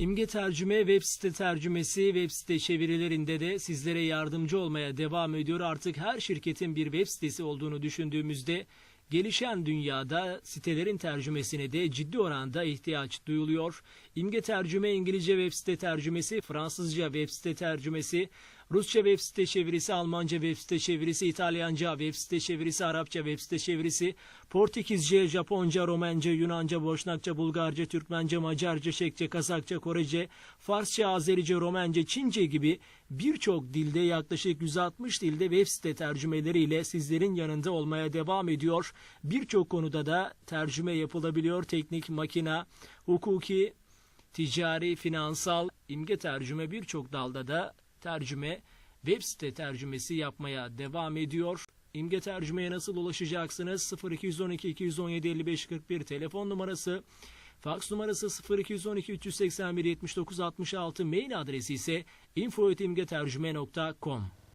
İmge Tercüme web site tercümesi, web site çevirilerinde de sizlere yardımcı olmaya devam ediyor. Artık her şirketin bir web sitesi olduğunu düşündüğümüzde gelişen dünyada sitelerin tercümesine de ciddi oranda ihtiyaç duyuluyor. İmge Tercüme İngilizce web site tercümesi, Fransızca web site tercümesi, Rusça web site çevirisi, Almanca web site çevirisi, İtalyanca web site çevirisi, Arapça web site çevirisi, Portekizce, Japonca, Romence, Yunanca, Boşnakça, Bulgarca, Türkmence, Macarca, Çekçe, Kasakça, Korece, Farsça, Azerice, Romence, Çince gibi birçok dilde yaklaşık 160 dilde web site tercümeleriyle sizlerin yanında olmaya devam ediyor. Birçok konuda da tercüme yapılabiliyor. Teknik, makina, hukuki, ticari, finansal, imge tercüme birçok dalda da tercüme, web site tercümesi yapmaya devam ediyor. İmge tercümeye nasıl ulaşacaksınız? 0212 217 55 41 telefon numarası, fax numarası 0212 381 79 66, mail adresi ise info.imgetercüme.com.